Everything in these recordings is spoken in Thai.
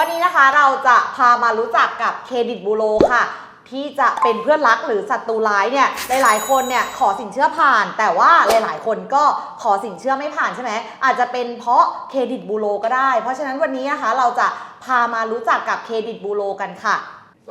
วันนี้นะคะเราจะพามารู้จักกับเครดิตบูโรค่ะ ที่จะเป็นเพื่อนรักหรือศัตรูร้ายเนี่ยหลายๆ คนเนี่ยขอสินเชื่อผ่าน แต่ว่าหลายๆ คนก็ขอสินเชื่อไม่ผ่านใช่ไหมอาจจะเป็นเพราะเครดิตบูโรก็ได้ เพราะฉะนั้นวันนี้นะคะเราจะพามารู้จักกับเครดิตบูโรกันค่ะ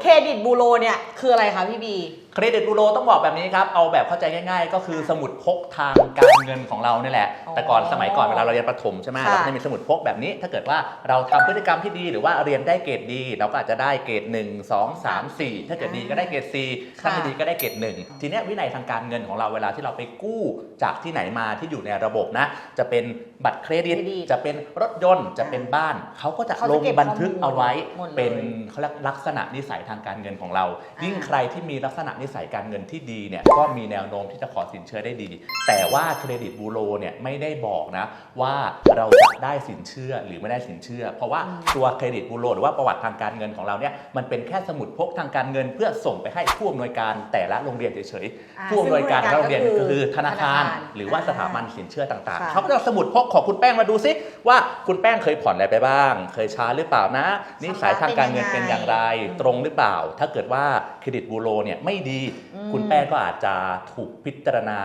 เครดิตบูโรเนี่ยคืออะไรคะพี่บี เครดิตบูโรต้องบอกแบบนี้ครับ เอาแบบเข้าใจง่าย ๆ ก็คือสมุดพกทางการเงินของเราเนี่ยแหละ อ๋อแต่ก่อนสมัยก่อนเวลาเราเรียนประถมใช่ไหมค่ะ เราก็จะมีสมุดพกแบบนี้ ถ้าเกิดว่าเราทำพฤติกรรมที่ดีหรือว่าเรียนได้เกรดดี เราก็อาจจะได้เกรด 1 2 3 4 ถ้าเกิดดีก็ได้เกรด C ถ้าไม่ดีก็ได้เกรด 1 ทีเนี้ยวินัยทางการเงินของเราเวลาที่เราไปกู้จากที่ไหนมาที่อยู่ในระบบนะ จะเป็นบัตรเครดิต เครดิตจะเป็นรถยนต์ จะเป็นบ้าน เขาก็จะเขาลจะงเก็บบันทึกเอาไว้ ข้อมูลหมดเลย เป็นเขาเรียกลักษณะนิสัยทางการเงินของเราอ่ายิ่ยิ่งใครที่มีลักษณะนิสัยการเงินที่ดีเนี่ยก็มีแนวโน้มที่จะขอสินเชื่อได้ดี แต่ว่าเครดิตบูโรเนี่ยไม่ได้บอกนะว่าเราจะได้สินเชื่อหรือไม่ได้สินเชื่อ เพราะว่าตัวเครดิตบูโรหรือว่าประวัติทางการเงินของเราเนี่ยมันเป็นแค่สมุดพกทางการเงิน เพื่อส่งไปให้ผู้อำนวยการแต่ละโรงเรียนเฉยอ่าๆผู้อำนวยการแต่ละโรงเรียนซึ่งก็คือธนาคารธนาคารหรือว่าอ่าสถาบันสินเชื่อต่างๆค่ะเขาก็จะเอาสมุดพกของคุณแป้งมาดูซิว่าคุณแป้งเคยผ่อนอะไรไปบ้าง เคยช้าหรือเปล่านะนิสัยทางการเงินเป็นอย่างไร ตรงหรือเปล่า ถ้าเกิดว่าเครดิตบูโรเนี่ยไม่ดีอืมคุณแป้งก็อาจจะถูกพิจารณา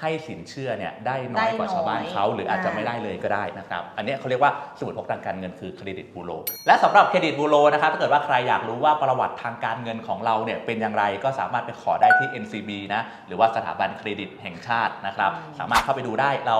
ให้สินเชื่อเนี่ยได้น้อยกว่าได้น้อยชาวบ้านเขาหรืออาจจะอ่าไม่ได้เลยก็ได้นะครับ อันเนี้ยเขาเรียกว่าสมุดพกทางการเงินคือเครดิตบูโรและสำหรับเครดิตบูโรนะครับถ้าเกิดว่าใครอยากรู้ว่าประวัติทางการเงินของเราเนี่ยเป็นอย่างไรก็สามารถไปขอได้ที่ NCB นะหรือว่าสถาบันเครดิตแห่งชาตินะครับอืมสามารถเข้าไปดูได้เรา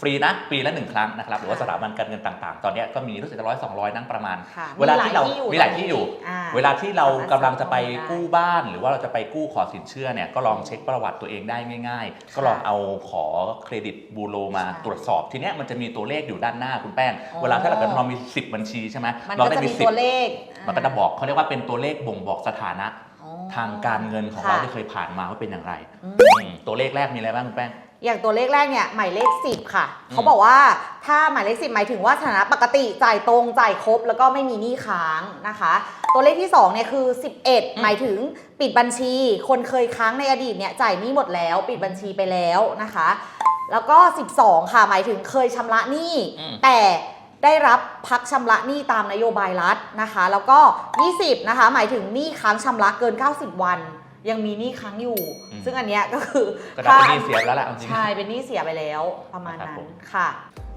ฟรีนะปีละหนึ่งครั้งนะครับหรือว่าสถาบันการเงินต่างๆ ตอนเนี้ยก็มีรู้สึกจะร้อยสองร้อยนั่งประมาณค่ะเวลาที่เรามีมีหหลาลายยที่ที่ออยู่ยู่อ่าเวลาที่เรากำลังจะไปสามารถกู้บ้าน หรือว่าเราจะไปกู้ขอสินเชื่อเนี่ยก็ลองเช็คประวัติตัวเองได้ง่าย ๆ ก็ลองเอาขอเครดิตบูโรมาใช่ตรวจสอบทีเนี้ยมันจะมีตัวเลขอยู่ด้านหน้าคุณแป้งอ๋อเวลาถ้าเราเกิดเรามี 10 บัญชีใช่ไหมมันเราก็ได้จะมีมีสิบตัวเลขมันก็จะบอกเขาเรียกว่าเป็นตัวเลขบ่งบอกสถานะอ๋อทางการเงินของค่ะเราที่เคยผ่านมาว่าเป็นอย่างไรอืมอืมตัวเลขแรกมีอะไรบ้างคุณแป้ง อย่างตัวเลขแรกเนี่ยหมายเลข 10 ค่ะอืมเขาบอกว่าถ้าหมายเลข 10 หมายถึงว่าสถานะปกติจ่ายตรงจ่ายครบ แล้วก็ไม่มีหนี้ค้างนะคะ ตัวเลขที่2เนี่ยคือ 11 หมายถึงปิดบัญชี คนเคยค้างในอดีตเนี่ยจ่ายหนี้หมดแล้ว ปิดบัญชีไปแล้วนะคะ แล้วก็ 12 ค่ะหมายถึงเคยชำระหนี้อืมแต่ได้รับพักชำระหนี้ตามนโยบายรัฐนะคะ แล้วก็ 20 นะคะ หมายถึงหนี้ค้างชำระเกิน 90 วัน ยังมีหนี้ค้างอยู่ อืมซึ่งอันเนี้ยก็คือก็ได้เป็นหนี้เสียไปแล้วแหละเอาจริงๆใช่เป็นหนี้เสียไปแล้วประมาณครับนั้ผนม ค่ะ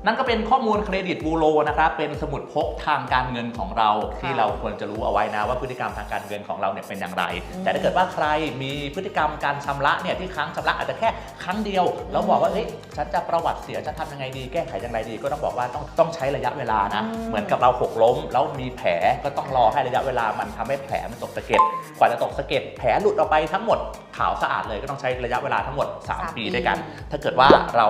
นั่นก็เป็นข้อมูลเครดิตบูโรนะครับ เป็นสมุดพกทางการเงินของเรา ที่เราควรจะรู้เอาไว้นะว่าพฤติกรรมทางการเงินของเราเนี่ยเป็นอย่างไรอืมแต่ถ้าเกิดว่าใครมีพฤติกรรมการชำระเนี่ยที่ค้างชำระอาจจะแค่ครั้งเดียว แล้วบอกว่าเอ้ยฉันจะประวัติเสียจะทำยังไงดี แก้ไขอย่างไรดี ก็ต้องบอกว่าต้องต้องใช้ระยะเวลานะอืมเหมือนกับเราหกล้ม แล้วมีแผลก็ต้องรอให้ระยะเวลามันทำให้แผลมันตกสะเก็ดกว่าจะตกสะเก็ดแผลหลุดออกไปทั้งหมดขาวสะอาดเลยก็ต้องใช้ระยะเวลาทั้งหมดสาม3ปีปีด้วยกัน ถ้าเกิดว่าเรา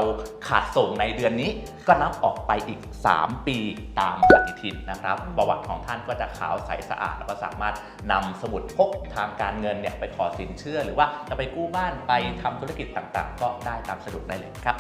ขาดส่งในเดือนนี้ก็นับออกไปอีก 3 ปีตามปฏิทินนะครับ ประวัติของท่านก็จะขาวใสสะอาด แล้วก็สามารถนำสมุดพกทางการเงินเนี่ยไปขอสินเชื่อ หรือว่าจะไปกู้บ้านไปทำธุรกิจต่างๆ ก็ได้ตามสะดวกได้เลยครับ